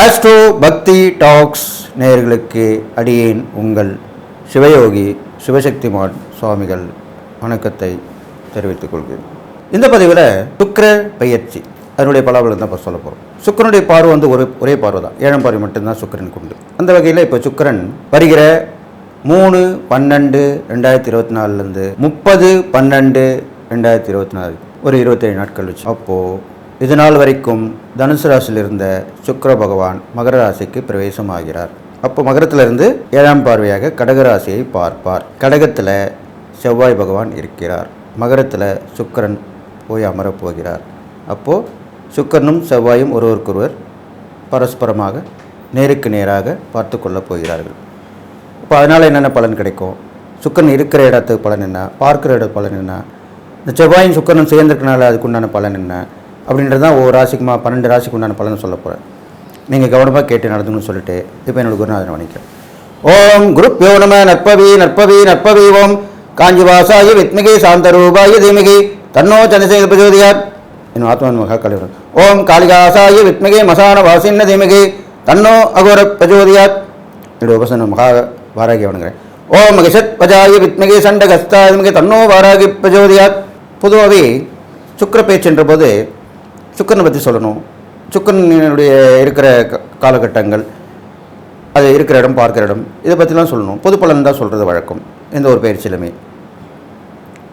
Astro பக்தி tax நேயர்களுக்கு அடியேன் உங்கள் சிவயோகி சிவசக்திமான் சுவாமிகள். வணக்கத்தை தெரிவித்துக் கொள்கிறேன். இந்த பதிவில் சுக்கர பயிற்சி அதனுடைய பலாபலம் தான் இப்போ சொல்ல போகிறோம் சுக்கிரனுடைய பார்வை வந்து ஒரு ஒரே பார்வை தான். ஏழாம் பார்வை மட்டும்தான் சுக்கிரனுக்கு உண்டு அந்த வகையில் இப்போ சுக்கிரன் வருகிற மூணு பன்னெண்டு ரெண்டாயிரத்தி இருபத்தி நாலுலேருந்து முப்பது பன்னெண்டு ரெண்டாயிரத்தி இருபத்தி நாலு ஒரு இருபத்தேழு நாட்கள் வச்சு. அப்போது இது நாள் வரைக்கும் தனுசு ராசியில் இருந்த சுக்கிர பகவான் மகர ராசிக்கு பிரவேசமாகிறார். அப்போ மகரத்திலிருந்து ஏழாம் பார்வையாக கடக ராசியை பார்ப்பார். கடகத்தில் செவ்வாய் பகவான் இருக்கிறார். மகரத்தில் சுக்கிரன் போய் அமரப் போகிறார் அப்போது சுக்கரனும் செவ்வாயும் ஒருவருக்கொருவர் பரஸ்பரமாக நேருக்கு நேராக பார்த்து கொள்ளப் போகிறார்கள். இப்போ அதனால் என்னென்ன பலன் கிடைக்கும்? சுக்கரன் இருக்கிற இடத்துக்கு பலன் என்ன? பார்க்குற இட பலன் என்ன? இந்த செவ்வாயும் சுக்கரனும் சேர்ந்திருக்கனால அதுக்குண்டான பலன் என்ன? அப்படின்றது தான் ஒவ்வொரு ராசிக்குமா பன்னெண்டு ராசிக்கு உண்டான பலன் சொல்ல போகிறேன் நீங்கள் கவனமாக கேட்டு நடந்துங்கன்னு சொல்லிட்டு இப்போ என்னோட குருநாதனை வணிக்கிறேன் ஓம் குருப் யோனம நற்பவி நற்பவி நற்பவி ஓம். காஞ்சிவாசாய வித்மிகி சாந்தரூபாய தீமிகை. தன்னோ சந்திரசேகர் பிரஜோதியார் என் ஆத்மன் மகா கலைவர் ஓம் காளிகாசாய வித்மிகை மசான வாசின்ன தீமிகை. தன்னோ அகோர பிரஜோதியார் என்னுடைய உபசனம் மகா வாராகி வணங்குறேன். ஓம் மகிஷத் பஜாய வித்மிகி சண்ட கஸ்தாத்மிகி தன்னோ வாராகி பிரஜோதியார் பொதுவாகவே சுக்கர பேச்சுன்ற போது சுக்கரனை பற்றி சொல்லணும். சுக்கரனுடைய இருக்கிற க- காலகட்டங்கள் அது இருக்கிற இடம் பார்க்குற இடம் இதை பற்றிலாம் சொல்லணும். பொது பலன் தான் சொல்கிறது வழக்கம். எந்த ஒரு பயிற்சியிலுமே.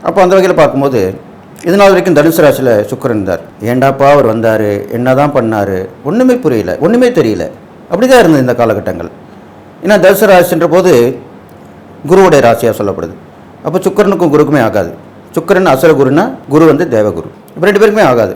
அப்போ அந்த வகையில் பார்க்கும்போது இதனால் வரைக்கும் தனுசு ராசியில் சுக்கிரன் இருந்தார். ஏண்டாப்பா அவர் வந்தார். என்ன தான் பண்ணார்? ஒன்றுமே புரியல. ஒன்றுமே தெரியல. அப்படி தான் இருந்தது இந்த காலகட்டங்கள். ஏன்னா தனுசு ராசின்ற போது குருவுடைய ராசியாக சொல்லப்படுது. அப்போ சுக்கரனுக்கும் குருக்குமே ஆகாது. சுக்கிரன் அசுர குருனா குரு வந்து தேவகுரு. இப்போ ரெண்டு பேருக்குமே ஆகாது.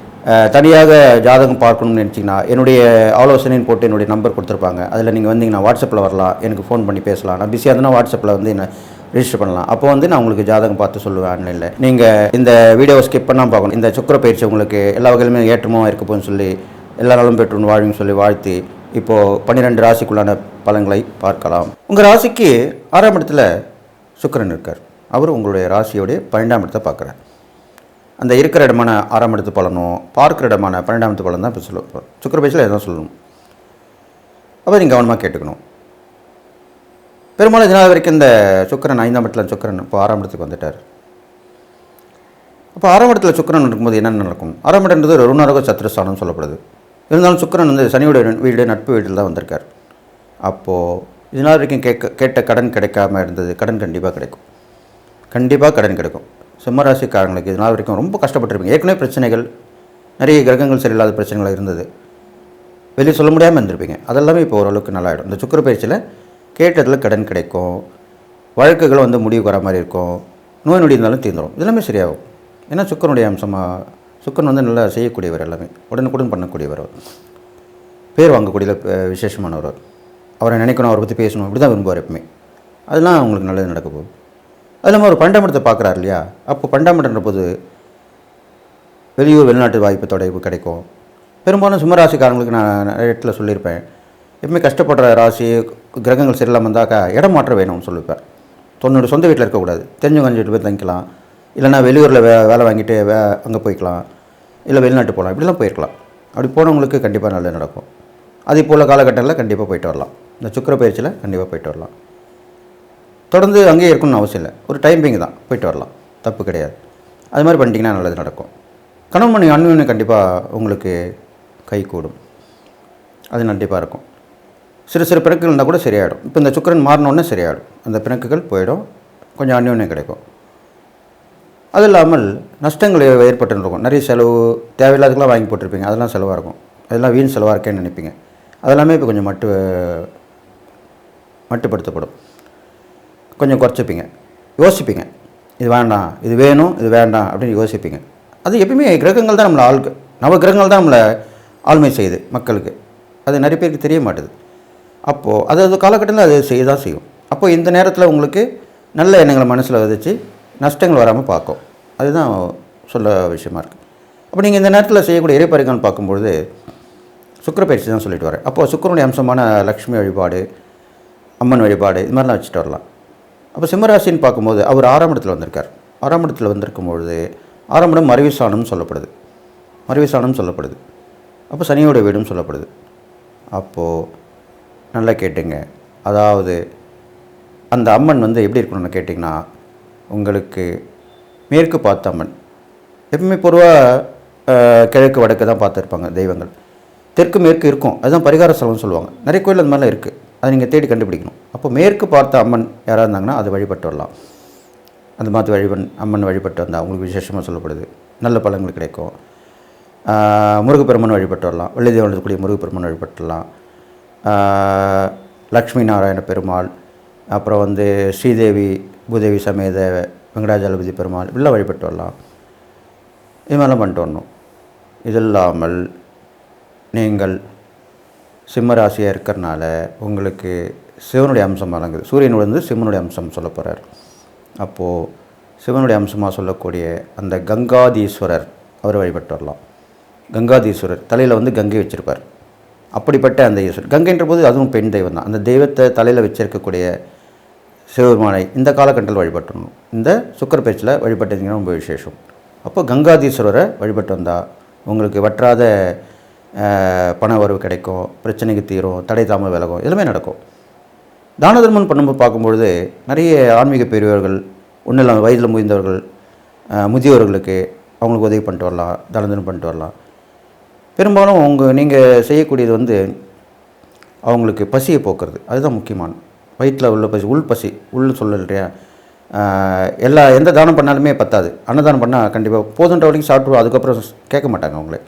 தனியாக ஜாதகம் பார்க்கணும்னு நினச்சிங்கன்னா என்னுடைய ஆலோசனைன்னு போட்டு என்னுடைய நம்பர் கொடுத்துருப்பாங்க. அதில் நீங்கள் வந்தீங்கன்னா வாட்ஸ்அப்பில் வரலாம். எனக்கு ஃபோன் பண்ணி பேசலாம். நான் பிஸியாக இருந்தேன்னா வாட்ஸ்அப்பில் வந்து என்ன ரிஜிஸ்டர் பண்ணலாம். அப்போ வந்து நான் உங்களுக்கு ஜாதகம் பார்த்து சொல்லுவேன் ஆன்லைனில் நீங்கள் இந்த வீடியோவை ஸ்கிப் பண்ணால் பார்க்கணும். இந்த சுக்கிர பயிற்சி உங்களுக்கு எல்லா வகையிலுமே ஏற்றமாக இருக்க போகுன்னு சொல்லி எல்லா நாளும் பெற்றுன்னு வாழுன்னு சொல்லி வாழ்த்தி இப்போது பன்னிரெண்டு ராசிக்குள்ளான பலன்களை பார்க்கலாம். உங்கள் ராசிக்கு ஆறாம் இடத்துல சுக்கரன் இருக்கார். அவர் உங்களுடைய ராசியோடைய பன்னெண்டாம் இடத்தை பார்க்குறார். அந்த இருக்கிற இடமான ஆறாம் இடத்து பலனும் பார்க்குற இடமான பன்னெண்டாம் இடத்து பலன் தான் இப்போ சொல்லுவோம் சுக்கர சுக்கிர எதுவும் சொல்லணும். அப்போ நீங்கள் கவனமாக கேட்டுக்கணும். பெரும்பாலும் இதனால் வரைக்கும் இந்த சுக்கிரன் ஐந்தாம் இடத்துல சுக்கிரன் இப்போ ஆறாம் இடத்துக்கு வந்துட்டார். அப்போ ஆறாம் இடத்துல சுக்கிரன் இருக்கும்போது என்னென்ன நடக்கும்? ஆறாம் இடம்ன்றது ஒரு ருணரோக சத்ருஸ்தானம் சொல்லப்படுது. இருந்தாலும் சுக்கிரன் வந்து சனியோட வீடு நட்பு வீட்டில் தான் வந்திருக்கார். அப்போது இதனால் வரைக்கும் கேட்க கேட்ட கடன் கிடைக்காம இருந்தது கடன் கண்டிப்பாக கிடைக்கும். கண்டிப்பாக கடன் கிடைக்கும். சிம்மராசிக்காரங்களுக்கு இதனால் வரைக்கும் ரொம்ப கஷ்டப்பட்டிருப்பீங்க. ஏற்கனவே பிரச்சனைகள் நிறைய கிரகங்கள் சரியில்லாத பிரச்சனைகள் இருந்தது. வெளியே சொல்ல முடியாமல் இருந்திருப்பீங்க. அதெல்லாமே இப்போ ஓரளவுக்கு நல்லாயிடும். இந்த சுக்கர பயிற்சியில் கேட்டதில் கடன் கிடைக்கும். வழக்குகள் வந்து முடிவு வர மாதிரி இருக்கும். நோய் நொடி இருந்தாலும் தீர்ந்துடும் இதெல்லாமே சரியாகும். ஏன்னா சுக்கரனுடைய அம்சமாக சுக்கரன் வந்து நல்லா செய்யக்கூடியவர் எல்லாமே. உடனுக்குடன் பண்ணக்கூடியவர் பேர் வாங்கக்கூடிய விசேஷமானவர் அவரை. நினைக்கணும் அவரை பற்றி பேசணும். இப்படி தான் விரும்புவார் எப்பவுமே. அதெல்லாம் அவங்களுக்கு நல்லது நடக்க போகுது. அது இல்லாமல் ஒரு பண்டாமடத்தை பார்க்குறாரு இல்லையா? அப்போ பண்டாமடன்ற போது வெளியூர் வெளிநாட்டு வாய்ப்பு தொடர்பு கிடைக்கும். பெரும்பாலும் சிம்மராசிக்காரங்களுக்கு நான் நிறைய இடத்துல சொல்லியிருப்பேன். எப்பவுமே கஷ்டப்படுற ராசி கிரகங்கள் சரியில்லாமல் இருந்தாக்கா இடம் மாற்றம் வேணும்னு சொல்லியிருப்பேன் தன்னோட சொந்த வீட்டில் இருக்கக்கூடாது. தெரிஞ்சவங்க அஞ்சுட்டு போய் தங்கிக்கலாம். இல்லைன்னா வெளியூரில் வே வேலை வாங்கிட்டு வே அங்கே போய்க்கலாம். இல்லை வெளிநாட்டு போகலாம். இப்படிலாம் போயிருக்கலாம். அப்படி போனவங்களுக்கு கண்டிப்பாக நல்லது நடக்கும். அதே போல் காலகட்டங்களில் கண்டிப்பாக போயிட்டு வரலாம். இந்த சுக்கிர பயிற்சியில் கண்டிப்பாக போயிட்டு வரலாம். தொடர்ந்து அங்கேயே இருக்கணும்னு அவசியம் இல்லை. ஒரு டைமிங் தான். போயிட்டு வரலாம். தப்பு கிடையாது. அது மாதிரி பண்ணிட்டீங்கன்னா நல்லது நடக்கும். கணவன் மணி அன்பின் கண்டிப்பாக உங்களுக்கு கை கூடும் அது கண்டிப்பாக இருக்கும். சிறு சிறு பிணக்குகள் இருந்தால் கூட சரியாயிடும். இப்போ இந்த சுக்கிரன் மாறினோடனே சரியாயிடும். அந்த பிணக்குகள் போயிடும். கொஞ்சம் அந்யோன்யம் கிடைக்கும். அது இல்லாமல் நஷ்டங்கள் ஏற்பட்டுருக்கும். நிறைய செலவு தேவையில்லாததுக்கெல்லாம் வாங்கி போட்டிருப்பீங்க. அதெல்லாம் செலவாக இருக்கும். அதெல்லாம் வீண் செலவாக இருக்கேன்னு நினைப்பீங்க. அதெல்லாமே இப்போ கொஞ்சம் மட்டு மட்டுப்படுத்தப்படும். கொஞ்சம் குறைச்சிப்பீங்க. யோசிப்பீங்க. இது வேண்டாம் இது வேணும் இது வேண்டாம் அப்படின்னு யோசிப்பீங்க. அது எப்பயுமே கிரகங்கள் தான் நம்மளை ஆளுக்கு நவ கிரகங்கள் தான் நம்மளை ஆளுமை செய்யுது மக்களுக்கு. அது நிறைய பேருக்கு தெரிய மாட்டுது. அப்போது அது அது காலகட்டத்தில் அது செய்ய தான் செய்யும். அப்போது இந்த நேரத்தில் உங்களுக்கு நல்ல எண்ணங்களை மனசில் விதைச்சு நஷ்டங்கள் வராமல் பார்க்கும். அதுதான் சொல்ல விஷயமா இருக்குது அப்போ நீங்கள் இந்த நேரத்தில் செய்யக்கூடிய இறைப்பறிகள் பார்க்கும்பொழுது சுக்கிர பயிற்சி தான் சொல்லிட்டு வரேன் அப்போது சுக்கரனுடைய அம்சமான லக்ஷ்மி வழிபாடு அம்மன் வழிபாடு இது மாதிரிலாம் வச்சுட்டு வரலாம். அப்போ சிம்மராசின்னு பார்க்கும்போது அவர் ஆறாம் இடத்துல வந்திருக்கார். ஆறாம் இடத்துல வந்திருக்கும் பொழுது ஆறாம் இடம் மறைவிசானம் சொல்லப்படுது. மறைவிசானம் சொல்லப்படுது. அப்போ சனியோட வீடும் சொல்லப்படுது. அப்போது நல்லா கேட்டுங்க. அதாவது அந்த அம்மன் வந்து எப்படி இருக்கணும்னு கேட்டிங்கன்னா உங்களுக்கு மேற்கு பார்த்த அம்மன். எப்பவுமே பொதுவாக கிழக்கு வடக்கு தான் பார்த்துருப்பாங்க தெய்வங்கள். தெற்கு மேற்கு இருக்கும். அதுதான் பரிகார ஸ்தலம்னு சொல்லுவாங்க. நிறைய கோயில் அந்த மாதிரிலாம் இருக்குது அதை நீங்கள் தேடி கண்டுபிடிக்கணும். அப்போ மேற்கு பார்த்த அம்மன் யாராக இருந்தாங்கன்னா அது வழிபட்டு வரலாம். அந்த மாதிரி வழிபன் அம்மன் வழிபட்டு வந்தால் அவங்களுக்கு விசேஷமாக சொல்லப்படுது. நல்ல பலன்கள் கிடைக்கும். முருகப்பெருமன் வழிபட்டு வரலாம். வெள்ளி தேவன் இருக்கக்கூடிய முருகப்பெருமான் வழிபட்டுலாம் லக்ஷ்மி நாராயண பெருமாள் அப்புறம் வந்து ஸ்ரீதேவி பூதேவி சமேத வெங்கடாஜலபதி பெருமாள் இப்படிலாம் வழிபட்டு வரலாம். இது மாதிரிலாம் பண்ணிட்டு வரணும். இது இல்லாமல் நீங்கள் சிம்மராசியாக இருக்கிறனால உங்களுக்கு சிவனுடைய அம்சம் வழங்குது சூரியனோட வந்து சிவனுடைய அம்சம் சொல்ல போகிறார் அப்போது சிவனுடைய அம்சமாக சொல்லக்கூடிய அந்த கங்காதீஸ்வரர் அவர் வழிபட்டு வரலாம். கங்காதீஸ்வரர் தலையில் வந்து கங்கை வச்சுருப்பார். அப்படிப்பட்ட அந்த ஈஸ்வரர். கங்கைன்ற போது அதுவும் பெண் தெய்வம் தான். அந்த தெய்வத்தை தலையில் வச்சிருக்கக்கூடிய சிவபெருமானை இந்த காலகட்டத்தில் வழிபட்டுணும் இந்த சுக்கர பேச்சில் வழிபட்டீங்கன்னா ரொம்ப விசேஷம். அப்போ கங்காதீஸ்வரரை வழிபட்டு வந்தால் உங்களுக்கு வற்றாத பண வரவு கிடைக்கும் பிரச்சனைக்கு தீரும் தடை தாமல் விலகும் எல்லாமே நடக்கும். தான தர்மம் பண்ணும்போது பார்க்கும்பொழுது நிறைய ஆன்மீக பெரியவர்கள் ஒன்றும் இல்லாமல் வயதில் முதிர்ந்தவர்கள் முதியோர்களுக்கு அவங்களுக்கு உதவி பண்ணிட்டு வரலாம் தான தர்மம் பண்ணிட்டு வரலாம். பெரும்பாலும் உங்கள் நீங்கள் செய்யக்கூடியது வந்து அவங்களுக்கு பசியை போக்குறது. அதுதான் முக்கியமான. வயிற்றில் உள்ள பசி உள் பசி உள் சொல்லலையா எல்லா எந்த தானம் பண்ணாலுமே பத்தாது. அன்னதானம் பண்ணால் கண்டிப்பாக போதுன்ற வரைக்கும் சாப்பிட்டு அதுக்கப்புறம் கேட்க மாட்டாங்க அவங்களே.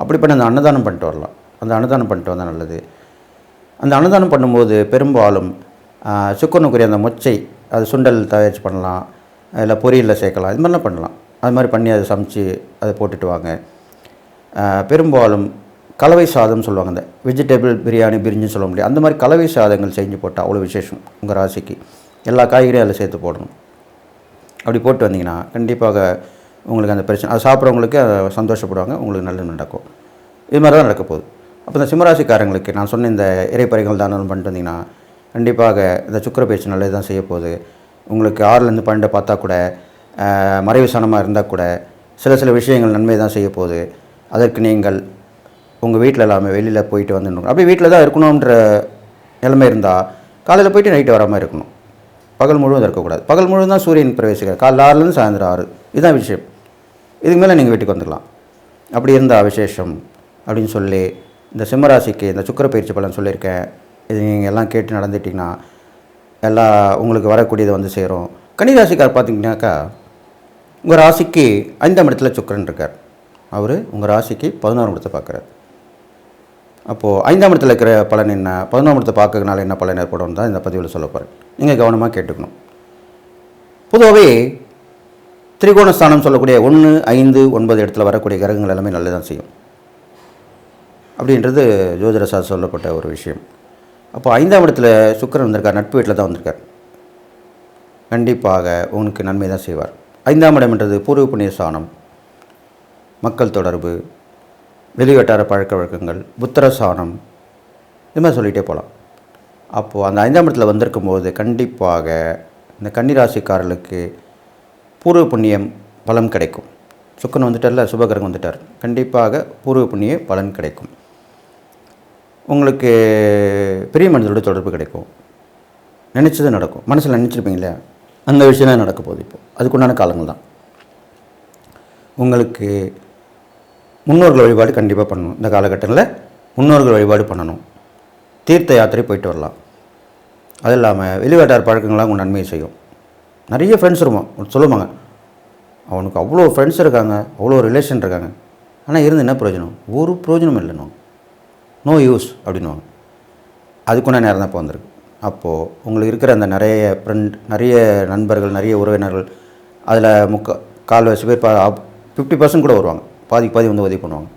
அப்படி பண்ணி அந்த அன்னதானம் பண்ணிட்டு வரலாம். அந்த அன்னதானம் பண்ணிட்டு வந்தால் நல்லது. அந்த அன்னதானம் பண்ணும்போது பெரும்பாலும் சுக்கனுக்குரிய அந்த மொச்சை அது சுண்டல் தயாரித்து பண்ணலாம். இல்லை பொரியலில் சேர்க்கலாம். இது மாதிரிலாம் பண்ணலாம். அது மாதிரி பண்ணி அதை சமைச்சு அதை போட்டுட்டு வாங்க. பெரும்பாலும் கலவை சாதம் சொல்லுவாங்க அந்த வெஜிடபிள் பிரியாணி பிரிஞ்சுன்னு சொல்ல முடியாது. அந்த மாதிரி கலவை சாதங்கள் செஞ்சு போட்டால் அவ்வளோ விசேஷம் உங்கள் ராசிக்கு. எல்லா காய்கறியும் அதில் சேர்த்து போடணும். அப்படி போட்டு வந்தீங்கன்னா கண்டிப்பாக உங்களுக்கு அந்த பிரச்சனை அது சாப்பிட்றவங்களுக்கு சந்தோஷப்படுவாங்க உங்களுக்கு நல்லது நடக்கும். இது மாதிரி தான் நடக்க போகுது. அப்போ இந்த சிம்மராசிக்காரங்களுக்கு நான் சொன்ன இந்த இறைப்பறைகள் தானம் பண்ணிட்டு வந்தீங்கன்னா கண்டிப்பாக இந்த சுக்கர பயிற்சி நல்லது தான் செய்ய போகுது. உங்களுக்கு ஆறுலேருந்து பன்னெண்டு பார்த்தா கூட மறைவு சனமாக இருந்தால் கூட சில சில விஷயங்கள் நன்மை தான் செய்ய போகுது. அதற்கு நீங்கள் உங்கள் வீட்டில் எல்லாமே வெளியில் போயிட்டு வந்துடணும் அப்படியே வீட்டில் தான் இருக்கணுன்ற நிலைமை இருந்தால் காலையில் போயிட்டு நைட்டு வராமல் இருக்கணும். பகல் முழுவதும் இருக்கக்கூடாது. பகல் முழுவதும் தான் சூரியன் பிரவேசிக்கிறார். காலைல ஆறுலேருந்து சாயந்தரம் ஆறு. இதுதான் விஷயம் இதுக்கு மேலே நீங்கள் வீட்டுக்கு வந்துடலாம். அப்படி இருந்தால் விசேஷம் அப்படின்னு சொல்லி இந்த சிம்மராசிக்கு இந்த சுக்கிர பயிற்சி பலன் சொல்லியிருக்கேன். இது நீங்கள் எல்லாம் கேட்டு நடந்துட்டிங்கன்னா எல்லா உங்களுக்கு வரக்கூடியது வந்து சேரும். கன்னிராசிக்கார் பார்த்தீங்கன்னாக்கா உங்கள் ராசிக்கு ஐந்தாம் இடத்துல சுக்கரன் இருக்கார். அவர் உங்கள் ராசிக்கு பதினோராம் இடத்தை பார்க்குறார். அப்போது ஐந்தாம் இடத்துல இருக்கிற பலன் என்ன? பதினோரு இடத்தை பார்க்கறதுனால என்ன பலன் ஏற்படும் தான் இந்த பதிவில் சொல்ல போகிறேன் நீங்கள் கவனமாக கேட்டுக்கணும். பொதுவாகவே திரிகோணஸ்தானம் சொல்லக்கூடிய ஒன்று ஐந்து ஒன்பது இடத்துல வரக்கூடிய கிரகங்கள் எல்லாமே நல்லதான் செய்யும். அப்படின்றது ஜோதிட சொல்லப்பட்ட ஒரு விஷயம். அப்போ ஐந்தாம் இடத்துல சுக்கிரன் வந்திருக்கார் நட்பு வீட்டில் தான் வந்திருக்கார். கண்டிப்பாக உனக்கு நன்மை தான் செய்வார். ஐந்தாம் இடம்ன்றது பூர்வ புண்ணிய ஸ்தானம் மக்கள் தொடர்பு வெளிவட்டார பழக்க வழக்கங்கள் புத்திரசானம் இது மாதிரி சொல்லிகிட்டே போகலாம் அப்போது அந்த ஐந்தாம் இடத்துல வந்திருக்கும் போது கண்டிப்பாக இந்த கன்னிராசிக்காரர்களுக்கு பூர்வ புண்ணியம் பலன் கிடைக்கும். சுக்கரன் வந்துட்டார்ல சுபகரன் வந்துட்டார். கண்டிப்பாக பூர்வ புண்ணிய பலன் கிடைக்கும். உங்களுக்கு பெரிய மனிதரோட தொடர்பு கிடைக்கும். நினச்சது நடக்கும். மனசில் நினச்சிருப்பீங்களே அந்த விஷயம் தான் நடக்க போகுது இப்போ. அதுக்குண்டான காலங்கள் தான். உங்களுக்கு முன்னோர்கள் வழிபாடு கண்டிப்பாக பண்ணணும். இந்த காலகட்டத்தில் முன்னோர்கள் வழிபாடு பண்ணணும். தீர்த்த யாத்திரை போயிட்டு வரலாம். அது இல்லாமல் வெளிவட்டார் பழக்கங்கள்லாம் உங்கள் நன்மையை செய்யும். நிறைய ஃப்ரெண்ட்ஸ் இருப்பான் சொல்லுவாங்க அவனுக்கு அவ்வளோ ஃப்ரெண்ட்ஸ் இருக்காங்க அவ்வளோ ரிலேஷன் இருக்காங்க. ஆனால் இருந்து என்ன பிரயோஜனம்? ஒரு பிரயோஜனம் இல்லைன்னு நோ. யூஸ் அப்படின்வாங்க அதுக்குள்ள நேரம் தான் இப்போ வந்திருக்கு. அப்போது உங்களுக்கு இருக்கிற அந்த நிறைய ஃப்ரெண்ட் நிறைய நண்பர்கள் நிறைய உறவினர்கள் அதில் முக்க கால்வாசி பேர் ஃபிஃப்டி பர்சன்ட் கூட வருவாங்க. பாதி பாதி வந்து உதவி பண்ணுவாங்க.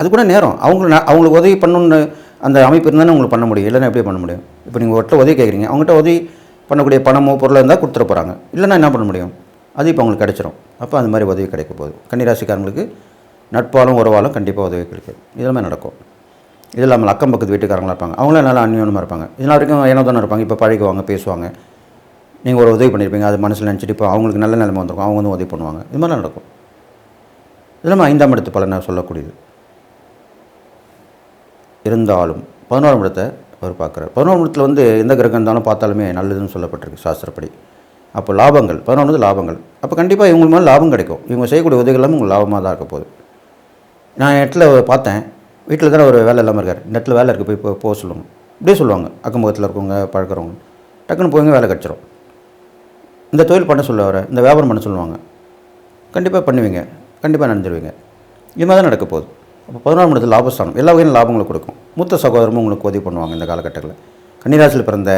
அது கூட நேரம். அவங்க அவங்களுக்கு உதவி பண்ணணுன்னு அந்த அமைப்பு இருந்தானே உங்களுக்கு பண்ண முடியும். இல்லைன்னா எப்படி பண்ண முடியும்? இப்போ நீங்கள் ஒருத்தர் உதவி கேட்குறீங்க அவங்ககிட்ட உதவி பண்ணக்கூடிய பணமோ பொருளாக இருந்தால் கொடுத்துட போகிறாங்க இல்லைன்னா என்ன பண்ண முடியும்? அது இப்போ உங்களுக்கு கிடைச்சிரும். அப்போ அந்த மாதிரி உதவி கிடைக்க போகுது. கன்னிராசிக்காரங்களுக்கு நட்பாலும் உறவாலும் கண்டிப்பாக உதவி கிடைக்கும். இதெல்லாமே நடக்கும். இது இல்லாமல் அக்கம் பக்கத்து வீட்டுக்காரங்களா இருப்பாங்க. அவங்களும் நல்லா அந்யோனமாக இருப்பாங்க. இதனால் வரைக்கும் ஏனோ தானே இருப்பாங்க. இப்போ பழகுவாங்க பேசுவாங்க. நீங்கள் ஒரு உதவி பண்ணியிருப்பீங்க அது மனசில் நினச்சிட்டு இப்போ அவங்களுக்கு நல்ல நிலைமை வந்திருக்கும். அவங்க வந்து உதவி பண்ணுவாங்க. இது மாதிரிலாம் நடக்கும். இதெல்லாம் ஐந்தாம் இடத்து பலனை சொல்லக்கூடியது. இருந்தாலும் பதினோராம் இடத்தை அவர் பார்க்குறாரு. பதினோராம் இடத்துல வந்து எந்த கிரகம் இருந்தாலும் பார்த்தாலுமே நல்லதுன்னு சொல்லப்பட்டிருக்கு சாஸ்திரப்படி. அப்போ லாபங்கள் பதினொன்று லாபங்கள். அப்போ கண்டிப்பாக இவங்களுக்கு மேலே லாபம் கிடைக்கும். இவங்க செய்யக்கூடிய உதவிகள் எல்லாமே உங்களுக்கு லாபமாக தான் இருக்க போகுது. நான் இடத்துல பார்த்தேன். வீட்டில் தானே ஒரு வேலை இல்லாமல் இருக்கார். நெட்டில் வேலை இருக்குது போய் போக சொல்லுவாங்க இப்படியே சொல்லுவாங்க. அக்கம் பக்கத்தில் இருக்கவங்க பழக்கிறவங்க டக்குன்னு போய்ங்க வேலை கிடச்சிரும். இந்த தொழில் பண்ண சொல்ல வர இந்த வியாபாரம் பண்ண சொல்லுவாங்க. கண்டிப்பாக பண்ணுவீங்க. கண்டிப்பாக நடந்துருவீங்க. இது மாதிரி தான் நடக்க போகுது. அப்போ பதினோராம் இடத்துல லாபஸ்தானம். எல்லா வகையிலும் லாபங்களை கொடுக்கும். மூத்த சகோதரமும் உங்களுக்கு உதவி பண்ணுவாங்க இந்த காலகட்டத்தில். கன்னிராசியில் பிறந்த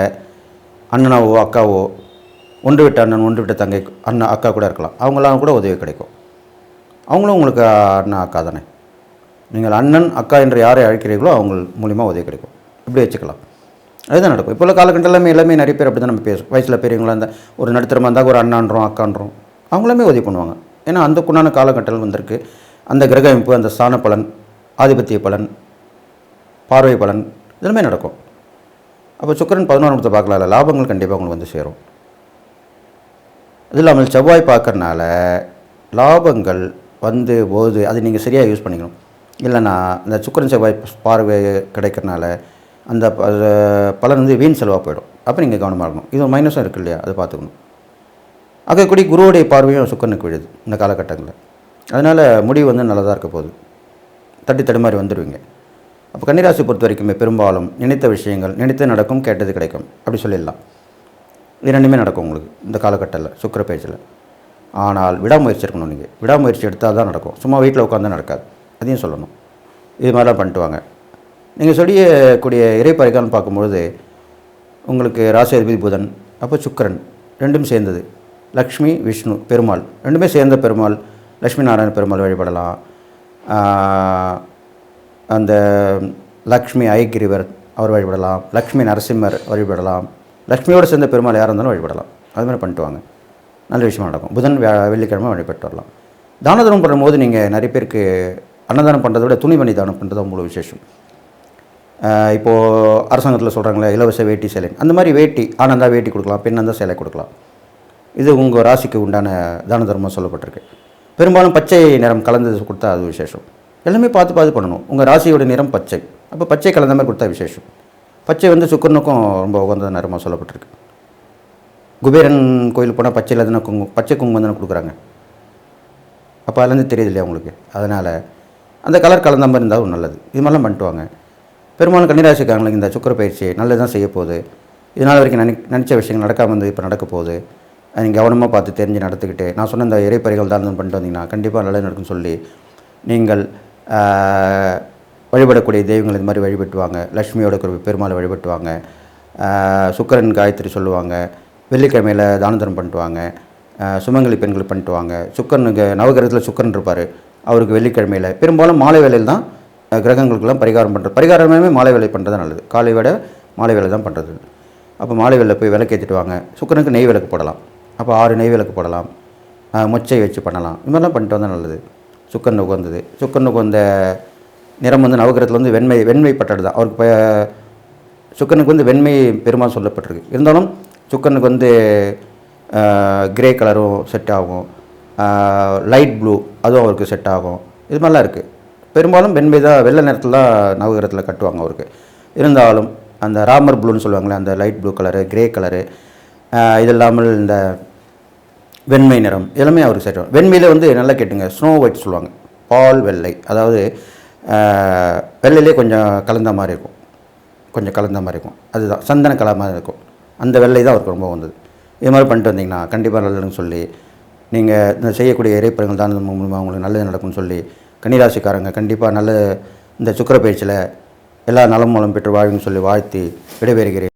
அண்ணனாவோ அக்காவோ ஒன்று விட்ட அண்ணன் ஒன்று விட்ட தங்கை அண்ணன் அக்கா கூட இருக்கலாம். அவங்களாம் கூட உதவி கிடைக்கும். அவங்களும் உங்களுக்கு அண்ணன் அக்கா தானே. நீங்கள் அண்ணன் அக்கா என்று யாரை அழைக்கிறீர்களோ அவங்க மூலிமா உதவி கிடைக்கும். இப்படி வச்சுக்கலாம். அதுதான் நடக்கும். இப்போ உள்ள காலகட்டம் எல்லாமே எல்லாமே நிறைய பேர் அப்படி தான் நம்ம பேசும் வயசில் பெரியவங்களா இருந்தால் ஒரு நடுத்தரமாக இருந்தால் ஒரு அண்ணான்றோம் அக்கான்றோம். அவங்களுமே உதவி பண்ணுவாங்க. ஏன்னா அந்த குண்டான காலகட்டம் வந்திருக்கு. அந்த கிரக அமைப்பு அந்த ஸ்தான பலன் ஆதிபத்திய பலன் பார்வை பலன் இதெல்லாமே நடக்கும். அப்போ சுக்கரன் பதினோரு இடத்தை பார்க்கலாம்ல லாபங்கள் கண்டிப்பாக உங்களுக்கு வந்து சேரும். இது இல்லாமல் செவ்வாய் பார்க்கறனால லாபங்கள் வந்து போது அது நீங்கள் சரியாக யூஸ் பண்ணிக்கணும். இல்லைன்னா இந்த சுக்கிரன் செவ்வாய் பார்வை கிடைக்கிறனால அந்த பலன் வந்து வீண் செலவாக போயிடும். அப்போ நீங்கள் கவனமாக இருக்கணும். இது மைனஸும் இருக்குது இல்லையா? அதை பார்த்துக்கணும். ஆகக்கூடிய குருவுடைய பார்வையும் சுக்கரனுக்கு விழுது இந்த காலகட்டங்களில். அதனால் முடிவு வந்து நல்லதாக இருக்க போகுது. தட்டி தடுமாறி வந்துடுவீங்க அப்போ கன்னிராசி பொறுத்த வரைக்குமே பெரும்பாலும் நினைத்த விஷயங்கள் நினைத்து நடக்கும் கேட்டது கிடைக்கும். அப்படி சொல்லிடலாம். இது ரெண்டுமே நடக்கும் உங்களுக்கு இந்த காலகட்டத்தில் சுக்கிர பேச்சில். ஆனால் விடாமுயற்சி இருக்கணும் நீங்கள் விடாமுயற்சி எடுத்தால் தான் நடக்கும். சும்மா வீட்டில் உட்காந்து நடக்காது. அதையும் சொல்லணும். இது மாதிரிலாம் பண்ணிட்டு வாங்க. நீங்கள் சொல்லியக்கூடிய இறைப்பறைக்கான்னு பார்க்கும்பொழுது உங்களுக்கு ராசி அதிபதி புதன் அப்போ சுக்கரன் ரெண்டும் சேர்ந்தது. லக்ஷ்மி விஷ்ணு பெருமாள். ரெண்டுமே சேர்ந்த பெருமாள் லக்ஷ்மி நாராயண பெருமாள் வழிபடலாம். அந்த லக்ஷ்மி ஐகிரிவர் அவர் வழிபடலாம். லக்ஷ்மி நரசிம்மர் வழிபடலாம். லக்ஷ்மியோடு சேர்ந்த பெருமாள் யாராக இருந்தாலும் வழிபடலாம். அது மாதிரி பண்ணிட்டு வாங்க. நல்ல விஷயமா நடக்கும். புதன் வெள்ளிக்கிழமை வழிபட்டு வரலாம். தான தர்மம் பண்ணும்போது நீங்கள் நிறைய பேருக்கு அன்னதானம் பண்ணுறத விட துணிமணி தானம் பண்ணுறது அவ்வளோ விசேஷம். இப்போது அரசாங்கத்தில் சொல்கிறாங்களே இலவச வேட்டி சேலை. அந்த மாதிரி வேட்டி ஆனந்தா வேட்டி கொடுக்கலாம் பெண்ணாந்தா சேலை கொடுக்கலாம். இது உங்கள் ராசிக்கு உண்டான தான தர்மம் சொல்லப்பட்டிருக்கு. பெரும்பாலும் பச்சை நிறம் கலந்தது கொடுத்தா அது விசேஷம். எல்லாமே பார்த்து பார்த்து பண்ணணும். உங்கள் ராசியோட நிறம் பச்சை. அப்போ பச்சை கலந்த மாதிரி கொடுத்தா விசேஷம். பச்சை வந்து சுக்கரனுக்கும் ரொம்ப உகந்த நிறமாக சொல்லப்பட்டிருக்கு. குபேரன் கோயில் போனால் பச்சையில் தானே குங்கு பச்சை குங்குமம் தானே கொடுக்குறாங்க. அப்போ அதுலேருந்து தெரியுது இல்லையா உங்களுக்கு? அதனால் அந்த கலர் கலந்த மாதிரி இருந்தால் நல்லது. இது மாதிரிலாம் பண்ணிட்டு வாங்க பெரும்பாலும் கன்னிராசிக்காரங்களுக்கு இந்த சுக்கர பயிற்சி நல்லது தான் செய்ய போகுது இதனால் வரைக்கும் நினை நினச்ச விஷயங்கள் நடக்காமல் வந்து இப்போ நடக்க போகுது நீங்கள் கவனமாக பார்த்து தெரிஞ்சு நடத்துக்கிட்டு நான் சொன்ன இந்த இறைப்பறைகள் தான் பண்ணிட்டு வந்தீங்கன்னா கண்டிப்பாக நல்லது நடக்கும்னு சொல்லி நீங்கள் வழிபடக்கூடிய தெய்வங்கள் இது மாதிரி வழிபட்டுவாங்க. லக்ஷ்மியோட குறி- பெருமாளை வழிபட்டுவாங்க. சுக்கரன் காயத்ரி சொல்லுவாங்க. வெள்ளிக்கிழமையில் தானந்தரம் பண்ணிட்டுவாங்க. சுமங்கலி பெண்கள் பண்ணிட்டு வாங்க சுக்கரனுக்கு நவகிரகத்தில் சுக்கரன் இருப்பார். அவருக்கு வெள்ளிக்கிழமையில். பெரும்பாலும் மாலை வேலையில் தான் கிரகங்களுக்கெல்லாம் பரிகாரம் பண்ணுறது பரிகாரமே மாலை வேலை பண்ணுறது தான் நல்லது. காலை விட மாலை வேலை தான் பண்ணுறது அப்போ மாலை வேலை போய் விளக்கேற்றிட்டு வாங்க. சுக்கரனுக்கு நெய் விளக்கு போடலாம். அப்போ ஆறு நெய் விளக்கு போடலாம். மொச்சை வச்சு பண்ணலாம். இது மாதிரிலாம் பண்ணிட்டு வந்தால் நல்லது. சுக்கன் உகந்தது சுக்கன் உகந்த நிறம் வந்து நவகிரகத்தில் வந்து வெண்மை வெண்மைப்பட்டது தான். அவருக்கு சுக்கனுக்கு வந்து வெண்மை பெருமாள் சொல்லப்பட்டிருக்கு. இருந்தாலும் சுக்கனுக்கு வந்து கிரே கலரும் செட் ஆகும். லைட் ப்ளூ அதுவும் அவருக்கு செட் ஆகும். இது மாதிரிலாம் இருக்குது பெரும்பாலும் வெண்மை தான் வெள்ளை நிறத்தில் தான் நவகிரகத்தில் கட்டுவாங்க அவருக்கு. இருந்தாலும் அந்த ராமர் ப்ளூன்னு சொல்லுவாங்களே அந்த light blue colour grey colour இது இல்லாமல் இந்த வெண்மை நிறம். எல்லாமே அவருக்கு செட் ஆகும் வெண்மையில் வந்து நல்லா கேட்டுங்க. ஸ்னோ ஒயிட் சொல்லுவாங்க. பால் வெள்ளை. அதாவது வெள்ளையிலே கொஞ்சம் கலந்த மாதிரி இருக்கும். கொஞ்சம் கலந்த மாதிரி இருக்கும். அதுதான். சந்தன கலர் மாதிரி இருக்கும். அந்த வெள்ளை தான் அவருக்கு ரொம்ப வந்தது. இது மாதிரி பண்ணிட்டு வந்தீங்கன்னா கண்டிப்பாக நல்லதுன்னு சொல்லி நீங்கள் இந்த செய்யக்கூடிய இறைப்படங்கள் தான் மூலமாக உங்களுக்கு நல்லது நடக்கும்னு சொல்லி கன்னிராசிக்காரங்க கண்டிப்பாக நல்ல இந்த சுக்கிர பயிற்சியில் எல்லா நலம் மூலம் பெற்று வாழ்வுன்னு சொல்லி வாழ்த்தி விடைபெறுகிறேன்.